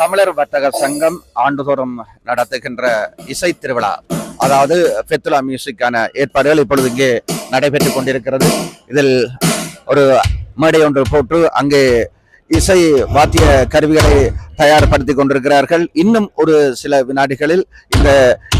தமிழர் வர்த்தக சங்கம் ஆண்டுதோறும் நடத்துகின்ற இசை திருவிழா அதாவது பெத்துலா மியூசிக்கான ஏற்பாடுகள் இப்பொழுது இங்கே நடைபெற்று கொண்டிருக்கிறது. இதில் ஒரு மேடை ஒன்று போட்டு அங்கே இசை வாத்திய கருவிகளை தயார்படுத்தி கொண்டிருக்கிறார்கள். இன்னும் ஒரு சில வினாடிகளில் இந்த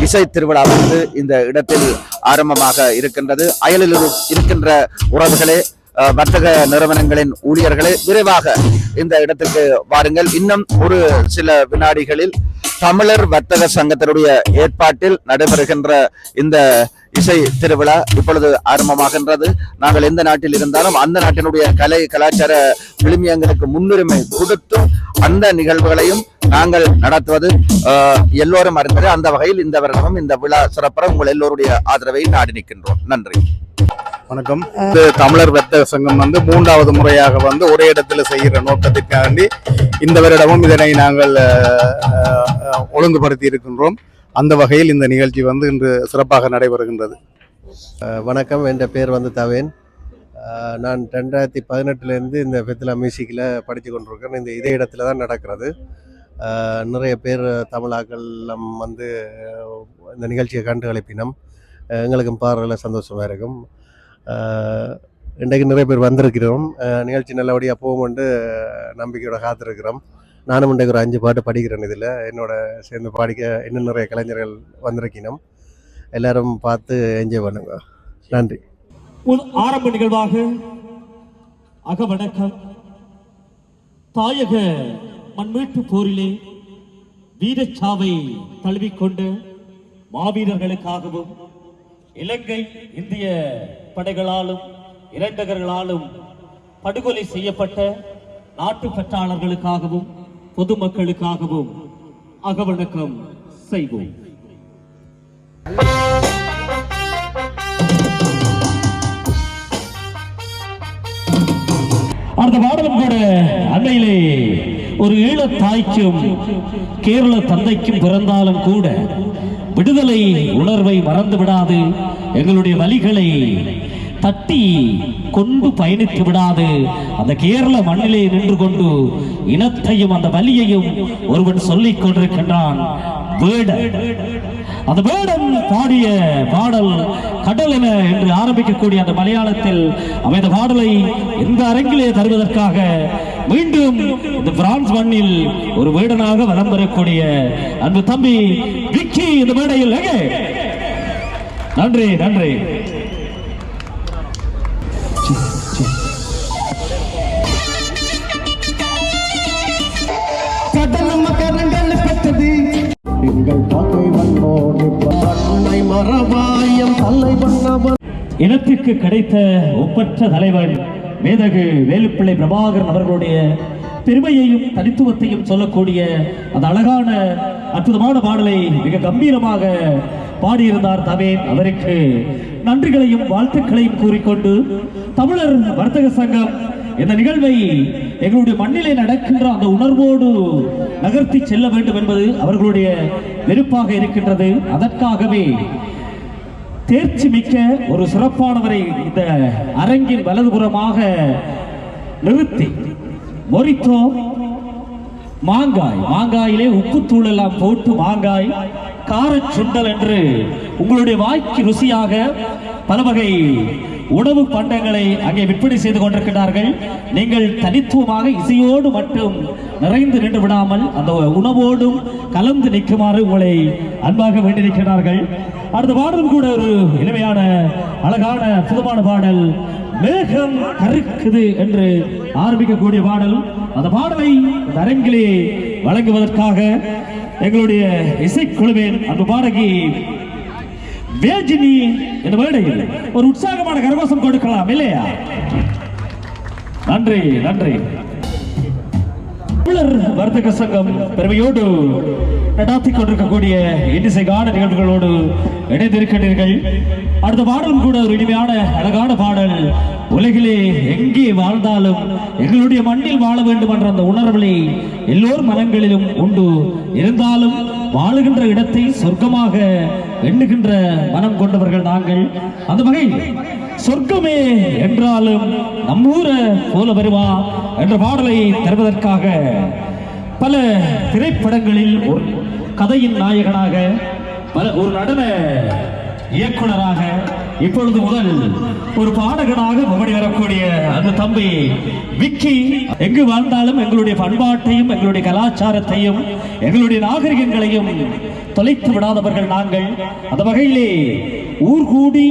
இசை திருவிழா வந்து இந்த இடத்தில் ஆரம்பமாக இருக்கின்றது. அயலில் இருக்கின்ற உறவுகளே வர்த்தக நிறுவனங்களின் ஊழியர்களே விரைவாக இந்த இடத்துக்கு வாருங்கள். இன்னும் ஒரு சில வினாடிகளில் தமிழர் வர்த்தக சங்கத்தினுடைய ஏற்பாட்டில் நடைபெறுகின்ற இந்த இசை திருவிழா இப்பொழுது ஆரம்பமாகின்றது. நாங்கள் எந்த நாட்டில் இருந்தாலும் அந்த நாட்டினுடைய கலை கலாச்சார விழுமியங்களுக்கு முன்னுரிமை கொடுத்து அந்த நிகழ்வுகளையும் நாங்கள் நடத்துவது எல்லோரும் அறிந்தது அந்த வகையில் இந்த வருடமும் இந்த விழா சிறப்புற உங்கள் எல்லோருடைய ஆதரவை நாடி நிற்கின்றோம். நன்றி. வணக்கம். இது தமிழர் வர்த்தக சங்கம் வந்து மூன்றாவது முறையாக வந்து ஒரே இடத்துல செய்கிற நோக்கத்திற்காண்டி இந்த வருடமும் இதனை நாங்கள் ஒழுங்குபடுத்தி இருக்கின்றோம். அந்த வகையில் இந்த நிகழ்ச்சி வந்து இன்று சிறப்பாக நடைபெறுகின்றது. வணக்கம். என் பேர் வந்து தவேன். நான் ரெண்டாயிரத்தி பதினெட்டுலேருந்து இந்த பெத்திலா மியூசிக்கில் படித்து கொண்டிருக்கேன் இந்த இதே இடத்துல தான் நடக்கிறது. நிறைய பேர் தமிழாக்கள்லாம் வந்து இந்த நிகழ்ச்சியை கண்டு அழைப்பினோம். எங்களுக்கும் பார்வையில் சந்தோஷமாக இருக்கும். இன்றைக்கு நிறைய பேர் வந்திருக்கிறோம். நிகழ்ச்சி நல்லபடியாக போகும்னு நம்பிக்கையோட காத்திருக்கிறோம். நானும் இன்றைக்கு ஒரு அஞ்சு பாட்டு படிக்கிறேன் இதில். என்னோட சேர்ந்து பாடிக்க இன்னும் நிறைய கலைஞர்கள் வந்திருக்கணும் எல்லாரும் பார்த்து என்ஜாய் பண்ணுங்க. நன்றி. ஒரு ஆரம்ப நிகழ்வாக அகவணக்கம். தாயக மண்மீட்டு போரிலே வீரச்சாவை தழுவிக்கொண்டு மாவீரர்களுக்காகவும் இலங்கை இந்திய படைகளாலும் இரண்டகர்களாலும் படுகொலை செய்யப்பட்ட நாட்டு பற்றாளர்களுக்காகவும் பொதுமக்களுக்காகவும் அகவணக்கம் செய்வோம். அந்த பாடலும் கூட அண்மையிலே ஒரு ஈழ தாய்க்கும் கேரள தந்தைக்கும் பிறந்தாலும் கூட விடுதலை உணர்வை மறந்து விடாது எங்களுடைய வழிகளை தட்டி கொண்டு பயணித்து விடாது. அந்த கேரள மண்ணிலே நின்று கொண்டு இனத்தையும் அந்த வலியையும் ஒருவன் சொல்லிக் கொண்டிருக்கின்றான். அந்த வேடம் பாடிய பாடல் கடல் என என்று ஆரம்பிக்கக்கூடிய அந்த மலையாளத்தில் அமைந்த பாடலை இந்த அரங்கிலே தருவதற்காக மீண்டும் இந்த பிரான்ஸ் மண்ணில் ஒரு வேடனாக வலம் வரக்கூடிய அன்பு தம்பி விக்கி இந்த மேடையில். நன்றி நன்றி. எங்கள் பகை வந்தோடு மரபாயம் தலை பண்ணவன் இனத்திற்கு கிடைத்த ஒப்பற்ற தலைவன் மேதகு வேலுப்பிள்ளை பிரபாகரன் அவர்களுடைய பெருமையையும் தனித்துவத்தையும் சொல்லக்கூடிய அந்த அழகான அற்புதமான பாடலை மிக கம்பீரமாக பாடியிருந்தார் தவேன் அவருக்கு. நன்றிகளையும் வாழ்த்துக்களையும் கூறிக்கொண்டு தமிழர் வர்த்தக சங்கம் இந்த நிகழ்வை எங்களுடைய மண்ணிலே நடக்கின்ற அந்த உணர்வோடு நகர்த்தி செல்ல வேண்டும் என்பது அவர்களுடைய வெறுப்பாக இருக்கின்றது. அதற்காகவே தேர்ச்சி மிக்க ஒரு சிறப்பானவரை இந்த அரங்கின் வலதுபுறமாக நிறுத்தி மொரித்தோ மாங்காய். மாங்காயிலே உப்புத்தூள் எல்லாம் போட்டு மாங்காய் காரச் சுண்டல் என்று உங்களுடைய வாய்க்கு ருசியாக பல வகை உணவு பண்டங்களை அங்கே விற்பனை செய்து கொண்டிருக்கிறார்கள் நீங்கள் தனித்துவமாக இசையோடு மட்டும் நிறைந்து நின்று விடாமல் அந்த உணவோடும் கலந்து நிற்குமாறு உங்களை அன்பாக வேண்டியிருக்கிறார்கள் அடுத்த பாடலும் கூட ஒரு இனிமையான அழகான புதுமான பாடல். மேகம் கருக்குது என்று ஆரம்பிக்கக்கூடிய பாடல். அந்த பாடலை இந்த அரங்கிலே வழங்குவதற்காக எங்களுடைய இசைக்குழுவின் அந்த பாடகி வேஜினி இந்த மேடையில் ஒரு உற்சாகமான கரகோஷம் கொடுக்கலாம் இல்லையா? நன்றி நன்றி. தமிழர் வர்த்தக சங்கம் பெருமையோடு நடாத்திக் கொண்டிருக்கக்கூடிய இன்னிசை கான நிகழ்வுகளோடு இணைந்திருக்கிறீர்கள். அடுத்த பாடலும் கூட ஒரு இனிமையான அழகான பாடல். உலகிலே எங்கே வாழ்ந்தாலும் எங்களுடைய மண்ணில் வாழ வேண்டும் என்ற அந்த உணர்வுகளை எல்லோர் மனங்களிலும் உண்டு. இருந்தாலும் வாழுகின்ற இடத்தை சொர்க்கமாக எண்ணுகின்ற மனம் கொண்டவர்கள் நாங்கள். அந்த வகையில் சொர்க்கமே என்றாலும் நம்மூர போல வருவா என்ற பாடலை தருவதற்காக பல திரைப்படங்களில் ஒரு கதையின் நாயகனாக பல ஒரு நடன இயக்குனராக இப்பொழுது முதல் ஒரு பாடகனாக முகடி வரக்கூடிய அந்த தம்பி விக்கி. எங்கு வாழ்ந்தாலும் எங்களுடைய பண்பாட்டையும் எங்களுடைய கலாச்சாரத்தையும் எங்களுடைய நாகரிகங்களையும் தொலைத்து விடாதவர்கள் நாங்கள். அந்த வகையிலே ஊர் கூடி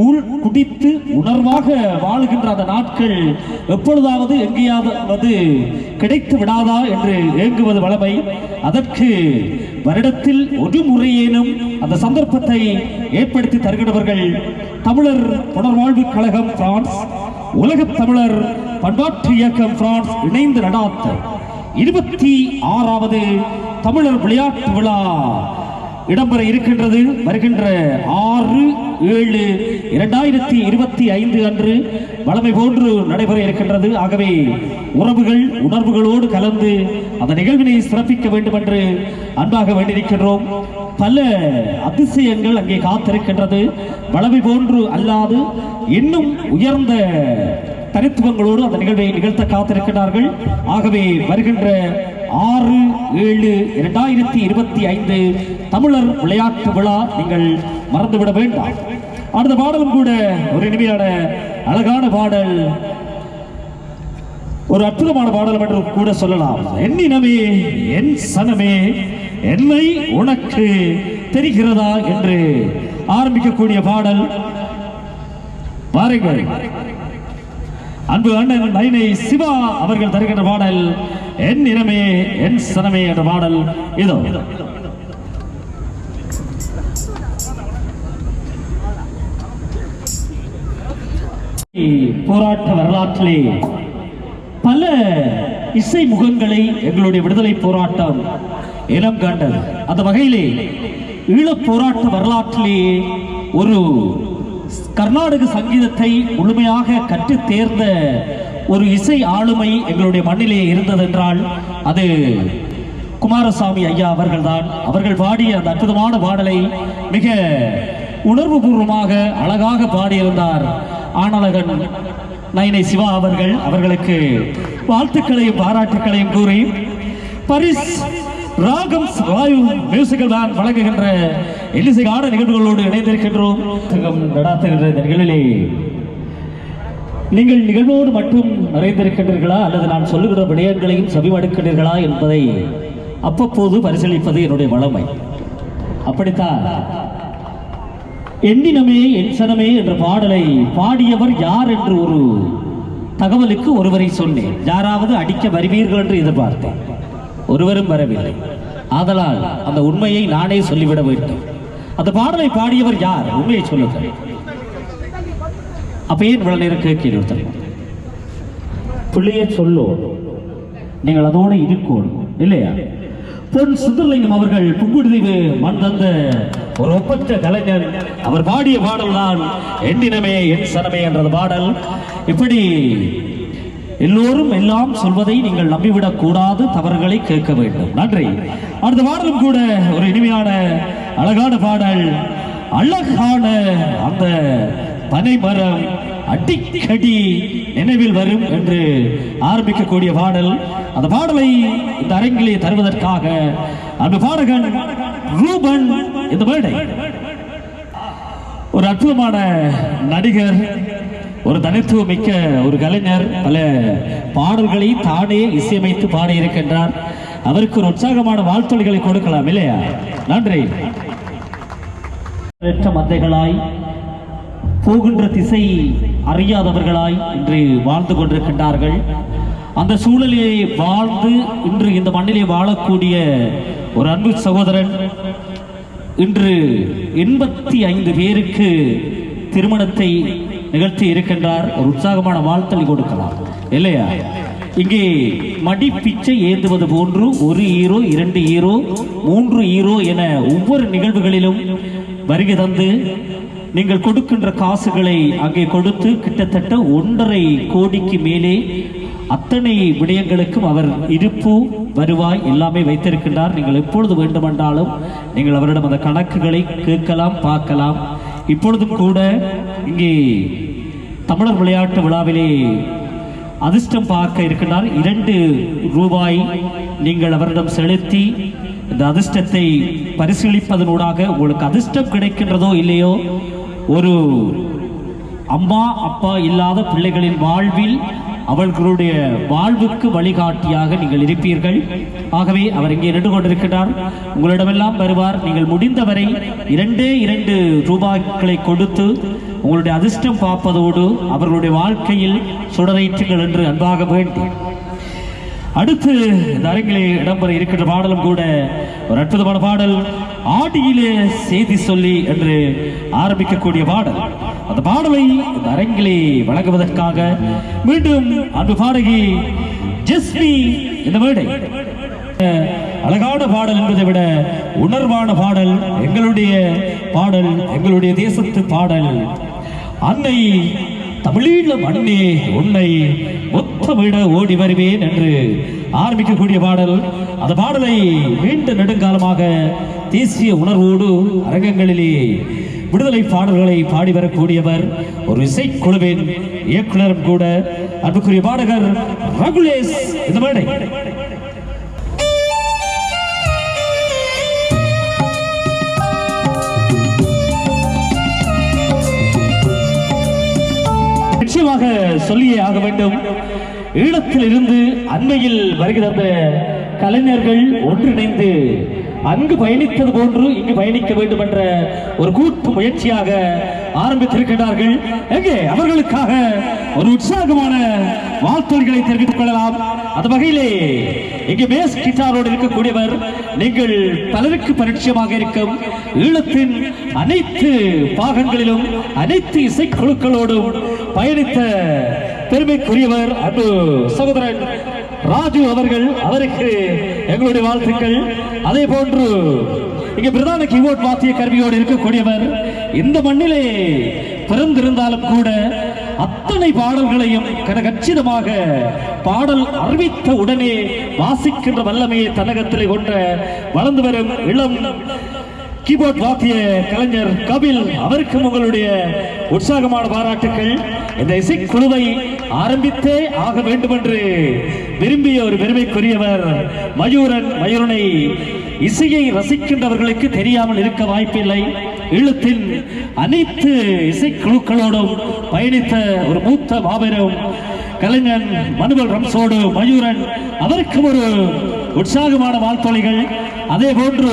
கூழ் குடித்து உணர்வாக வாழ்கின்ற அந்த நாட்கள் எப்பொழுதாவது எங்கேயாவது கிடைத்து விடாதா என்று ஏங்குவது வளமை. அதற்கு வருடத்தில் ஒரு முறையேனும் அந்த சந்தர்ப்பத்தை ஏற்படுத்தி தருகிறவர்கள் தமிழர் புனர்வாழ்வு கழகம் பிரான்ஸ் உலக தமிழர் பண்பாட்டு இயக்கம் பிரான்ஸ் இணைந்து நடாத்த இருபத்தி ஆறாவது தமிழர் விளையாட்டு விழா இடம்பெற இருக்கின்றது. வருகின்ற ஆறு ஏழு இரண்டாயிரத்தி இருபத்தி ஐந்து அன்று வளமை போன்று நடைபெற இருக்கின்றது. ஆகவே உறவுகள் உணர்வுகளோடு கலந்து அந்த நிகழ்வினை சிறப்பிக்க வேண்டும் என்று அன்பாக வேண்டியிருக்கின்றோம். பல அதிசயங்கள் அங்கே காத்திருக்கின்றது. வளமை போன்று அல்லாது இன்னும் உயர்ந்த தனித்துவங்களோடு அந்த நிகழ்வை நிகழ்த்த காத்திருக்கிறார்கள் ஆகவே வருகின்ற ஆறு ஏழு இரண்டாயிரத்தி இருபத்தி ஐந்து தமிழர் விளையாட்டு விழா நீங்கள் மறந்துவிட வேண்டாம். அடுத்த பாடலும் கூட ஒரு இனிமையான அழகான பாடல். ஒரு அற்புதமான பாடல் என்று கூட சொல்லலாம். என்னினமே என் சனமே என்னை உனக்கு தெரிகிறதா என்று ஆரம்பிக்கக்கூடிய பாடல். பாருங்கள். அன்பு அண்ணன் நைனை சிவா அவர்கள் தருகின்ற பாடல். என் இனமே என் சனமே என்ற பாடல் இதோ. போராட்ட வரலாற்றிலே பல இசை முகங்களை எங்களுடைய விடுதலை போராட்டம் இனம் கண்டது. அந்த வகையிலே ஈழப் போராட்ட வரலாற்றிலே ஒரு கர்நாடக சங்கீதத்தை முழுமையாக கற்றுத் தேர்ந்த ஒரு இசை ஆளுமை எங்களுடைய மண்ணிலே இருந்ததென்றால் அது குமாரசாமி ஐயா அவர்கள்தான். அவர்கள் பாடிய அந்த அற்புதமான பாடலை மிக உணர்வுபூர்வமாக அழகாக பாடியிருந்தார். ஆனழகன் நயனை சிவா அவர்கள் அவர்களுக்கு வாழ்த்துக்களையும் பாராட்டுக்களையும் கூறி பரிஸ் ராகம் வாயு மியூசிக்கல் பேண்ட் வழங்குகின்ற எல்லிசைகான நிகழ்வுகளோடு இணைந்திருக்கின்றோம். நடாத்துகின்ற இந்த நிகழ்விலே நீங்கள் நிகழ்வோடு மட்டும் நிறைந்திருக்கின்றீர்களா? அல்லது நான் சொல்லுகிற விடயங்களையும் செவிமடுக்கின்றீர்களா என்பதை அப்பப்போது பரிசீலிப்பது என்னுடைய வளமை. அப்படித்தான். எண்ணினமே என் சனமே என்ற பாடலை பாடியவர் யார் என்று ஒரு தகவலுக்கு ஒருவரை சொன்னேன். யாராவது அடிக்க வருவீர்கள் என்று எதிர்பார்த்தேன். ஒருவரும் வரவில்லை. ஆதலால் அந்த உண்மையை நானே சொல்லிவிட வேண்டும். அந்த பாடலை பாடியவர் யார்? உண்மையை சொல்லுங்கள். அப்ப ஏன் இவ்வளவு நேரம் கேட்கிறீர்கள் ஒருத்தர் பிள்ளைய சொல்லோ. நீங்கள் அதோட இருக்கணும் இல்லையா? பொன் சுந்தரலிங்கம் அவர்கள் புங்குடுதீவு மண் தந்த ஒரு ஒப்பற்ற கலைஞர். அவர் பாடிய பாடல் தான் எண்ணினமே என் சனமே என்ற பாடல். இப்படி எல்லோரும் எல்லாம் சொல்வதை நீங்கள் நம்பிவிடக் கூடாது தவறுகளை கேட்க வேண்டும். நன்றி. அடுத்த பாடலும் கூட ஒரு இனிமையான அழகான பாடல். அழகான அந்த பனைமரம் அடிக்கடி நினைவில் வரும் என்று ஆரம்பிக்கக்கூடிய பாடல். அந்த பாடலை இந்த அரங்கிலே தருவதற்காக அந்த பாடகன் ரூபன் இந்த மேடை. ஒரு அற்புதமான நடிகர் ஒரு தனித்துவம் மிக்க ஒரு கலைஞர் பல பாடல்களை தானே இசையமைத்து பாடியிருக்கின்றார். அவருக்கு ஒரு உற்சாகமான வாழ்த்தொழிகளை கொடுக்கலாம் இல்லையா? நன்றி. பெற்ற மந்தைகளாய் போகின்ற திசை அறியாதவர்களாய் இன்று வாழ்ந்து கொண்டிருக்கின்றார்கள். அந்த சூழலிலே வாழ்ந்து இன்று இந்த மண்ணிலே வாழக்கூடிய ஒரு அன்பு சகோதரன் இன்று எண்பத்தி ஐந்து பேருக்கு திருமணத்தை நிகழ்த்தி இருக்கின்றார். ஒரு உற்சாகமான வாழ்த்தலை கொடுக்கலாம். இல்லையா? இங்கே மடி பிச்சை ஏந்துவது போன்று ஒரு ஈரோ இரண்டு ஈரோ மூன்று ஈரோ என ஒவ்வொரு நிகழ்வுகளிலும் வருகை தந்து நீங்கள் கொடுக்கின்ற காசுகளை அங்கே கொடுத்து கிட்டத்தட்ட ஒன்றரை கோடிக்கு மேலே அத்தனை விடயங்களுக்கும் அவர் இருப்பு வருவாய் எல்லாமே வைத்திருக்கின்றார். நீங்கள் எப்பொழுது வேண்டுமென்றாலும் நீங்கள் அவரிடம் அந்த கணக்குகளை கேட்கலாம் பார்க்கலாம். இப்பொழுதும் கூட இங்கே தமிழர் விளையாட்டு விழாவிலே அதிர்ஷ்டம் பார்க்க இருக்கின்றார். இரண்டு ரூபாய் நீங்கள் அவரிடம் செலுத்தி இந்த அதிர்ஷ்டத்தை பரிசீலிப்பதனூடாக உங்களுக்கு அதிர்ஷ்டம் கிடைக்கின்றதோ இல்லையோ ஒரு அம்மா அப்பா இல்லாத பிள்ளைகளின் வாழ்வில் அவர்களுடைய வாழ்வுக்கு வழிகாட்டியாக நீங்கள் இருப்பீர்கள். ஆகவே அவர் இங்கே நின்று கொண்டிருக்கிறார் உங்களிடமெல்லாம் வருவார். நீங்கள் முடிந்தவரை இரண்டே இரண்டு ரூபாய்களை கொடுத்து உங்களுடைய அதிர்ஷ்டம் பார்ப்பதோடு அவர்களுடைய வாழ்க்கையில் சுடரேற்றுங்கள் என்று அன்பாக வேண்டும் அடுத்து இந்த அரங்கிலே இடம்பெற இருக்கின்ற பாடலும் கூட ஒரு அற்புதமான பாடல். ஆடியிலே செய்தி சொல்லி என்று ஆரம்பிக்கக்கூடிய பாடல். அந்த பாடலை இந்த அரங்கிலே வழங்குவதற்காக மீண்டும் அன்பு பாடகி ஜெஸ்மி இந்த மேடை. அழகான பாடல் என்பதை விட உணர்வான பாடல் எங்களுடைய பாடல் எங்களுடைய தேசத்து பாடல். அன்னை தமிழீழ மண்ணே உன்னை ஒத்தமிட ஓடி வருவேன் என்று ஆரம்பிக்கக்கூடிய பாடல். அந்த பாடலை மீண்டும் நெடுங்காலமாக தேசிய உணர்வோடு அரங்கங்களிலே விடுதலை பாடல்களை பாடி வரக்கூடியவர் ஒரு இசைக்குழுவின் இயக்குனரும் கூட அன்புக்குரிய பாடகர் ரகுலேஷ் இந்த மேடை. நிச்சயமாக சொல்லியே ஆக வேண்டும். ஈழத்தில் இருந்து அண்மையில் வருகிற கலைஞர்கள் ஒன்றிணைந்து அங்கு பயணித்தது போன்று இங்கு பயணிக்க வேண்டும் என்ற ஒரு கூட்டு முயற்சியாக ஆரம்பித்திருக்கிறார்கள் எங்கே? அவர்களுக்காக ஒரு உற்சாகமான வாழ்த்துக்களை தெரிவித்துக் கொள்ளலாம். அந்த வகையிலே இங்கே பேஸ் கிட்டாரோடு இருக்கக்கூடியவர் நீங்கள் பலருக்கு பரிச்சயமாக இருக்கும். ஈழத்தின் அனைத்து பாகங்களிலும் அனைத்து இசைக்குழுக்களோடும் பயணித்த பெருமைக்குரியவர் அன்பு சகோதரன் ராஜு அவர்கள் அவருக்கு எங்களுடைய வாழ்த்துக்கள். அதே போன்று இங்க பிரதான கீபோர்ட் வாத்திய கருவியோடு இருக்கக்கூடியவர் இந்த மண்ணிலே பிறந்திருந்தாலும் கூட அத்தனை பாடல்களையும் கச்சிதமாக பாடல் அறிவித்த உடனே வாசிக்கின்ற வல்லமையை தன்னகத்திலே கொண்ட வளர்ந்து வரும் இளம் கீபோர்ட் வாத்திய கலைஞர் கபில் அவருக்கும் உங்களுடைய உற்சாகமான பாராட்டுக்கள். இந்த இசைக்குழுவை ஆரம்பித்தே ஆக வேண்டும் என்று விரும்பிய ஒரு பெருமைக்குரியவர் மயூரன் மயூரனை இசையை ரசிக்கின்றவர்களுக்கு தெரியாமல் இருக்க வாய்ப்பில்லை. ஈழத்தின் அனைத்து இசைக்குழுக்களோடும் பயணித்த ஒரு மூத்த மாபெரும் கலைஞன் மனுவல் ரம்சோடு மயூரன் அவருக்கும் ஒரு உற்சாகமான வாழ்த்தொழிகள் அதே போன்று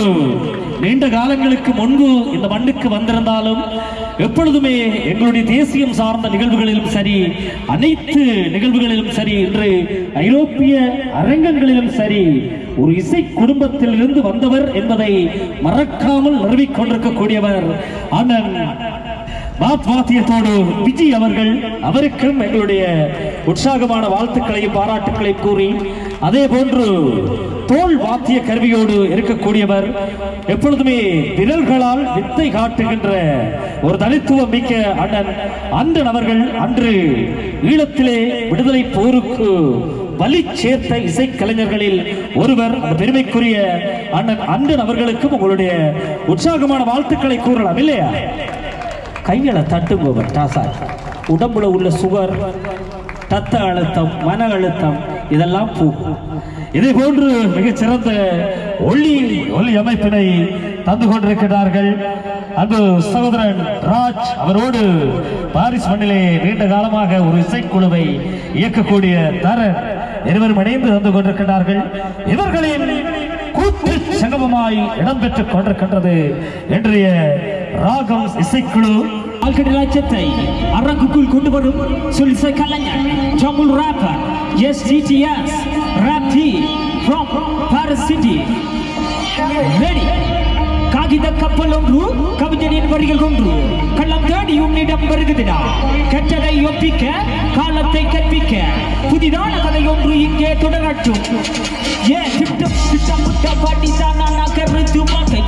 நீண்ட காலங்களுக்கு முன்பு இந்த மண்ணுக்கு வந்திருந்தாலும் எப்பொழுதுமே எங்களுடைய தேசியம் சார்ந்த நிகழ்வுகளிலும் சரி அனைத்து நிகழ்வுகளிலும் சரி இன்று ஐரோப்பிய அரங்கங்களிலும் சரி ஒரு இசை குடும்பத்தில் இருந்து வந்தவர் என்பதை மறக்காமல் நிறுவிக் கொண்டிருக்கக்கூடியவர் அண்ணன் வாத்தியத்தோடு விஜய் அவர்கள். அவருக்கும் எங்களுடைய உற்சாகமான வாழ்த்துக்களையும் பாராட்டுக்களையும் கூறி அதே போன்று தோல் வாத்திய கருவியோடு இருக்கக்கூடியவர் எப்பொழுதுமே விரல்களால் வித்தை காட்டுகின்ற ஒரு தனித்துவம் மிக்க அண்ணன் அன்றன் அவர்கள் அன்று ஈழத்திலே விடுதலை போருக்கு வலி சேர்த்த இசைக்கலைஞர்களில் ஒருவர் அந்த பெருமைக்குரிய அண்ணன் அன்றன் அவர்களுக்கும் உங்களுடைய உற்சாகமான வாழ்த்துக்களை கூறலாம் இல்லையா? கைகளை தட்டுங்க டாசா உடம்புல உள்ள சுகர் ரத்த அழுத்தம் மன அழுத்தம் இதெல்லாம் பூ. இதை போன்று மிகச்சிறந்த ஒளி ஒளி அமைப்பினை தந்து கொண்டிருக்கிறார்கள் அன்பு சகோதரன் ராஜ் அவரோடு பாரிஸ் மண்ணிலே நீண்ட காலமாக ஒரு இசைக்குழுவை இயக்கக்கூடிய தரன் இருவரும் இணைந்து தந்து கொண்டிருக்கிறார்கள். இவர்களின் கூத்து சங்கமமாய் இடம்பெற்றுக் கொண்டிருக்கின்றது இன்றைய ராகம் இசைக்குழு. ஆல்கடி அரங்குக்குள் கொண்டு வரும் சுல்சை கலைஞர் rapper. S TDS rap D from Paris city ready காகித கப்பல் ஒன்று கவிஞனின் வரிகள் ஒன்று. கள்ளம் தேடி உன்னிடம் வருகிறதா? கற்றதை ஒப்பிக்க காலத்தை கற்பிக்க. புதிதான கதை ஒன்று இங்கே தொடரட்டும். ஏன் திட்டம் திட்டம் முட்ட பாட்டி தான்? நான் கருத்து வாக்கை